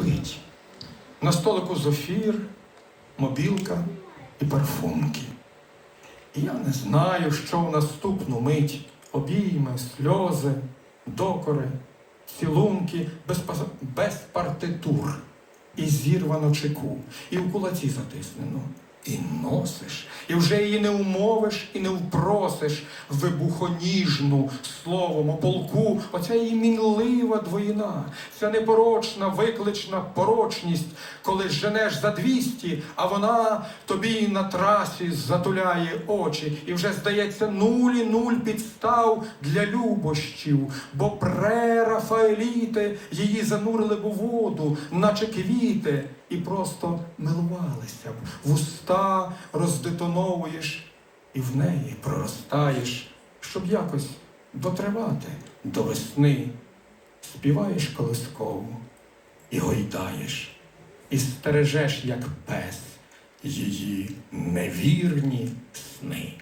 спить. На столику зофір, мобілка і парфумки. І я не знаю, що в наступну мить обійми, сльози, докори, цілунки без, без партитур, і зірвано чеку, і в кулаці затиснено. І носиш, і вже її не умовиш і не впросиш вибухоніжну словом у полку. Оця її мінлива двоїна, ця непорочна виклична порочність, коли женеш за двісті, а вона тобі на трасі затуляє очі, і вже здається нуль і нуль підстав для любощів, бо прерафаеліти її занурили б у воду, наче квіти, і просто милувалися б. Вуста роздетоновуєш і в неї проростаєш, щоб якось дотривати до весни. Співаєш колискову і гойдаєш, і стережеш, як пес, її невірні сни.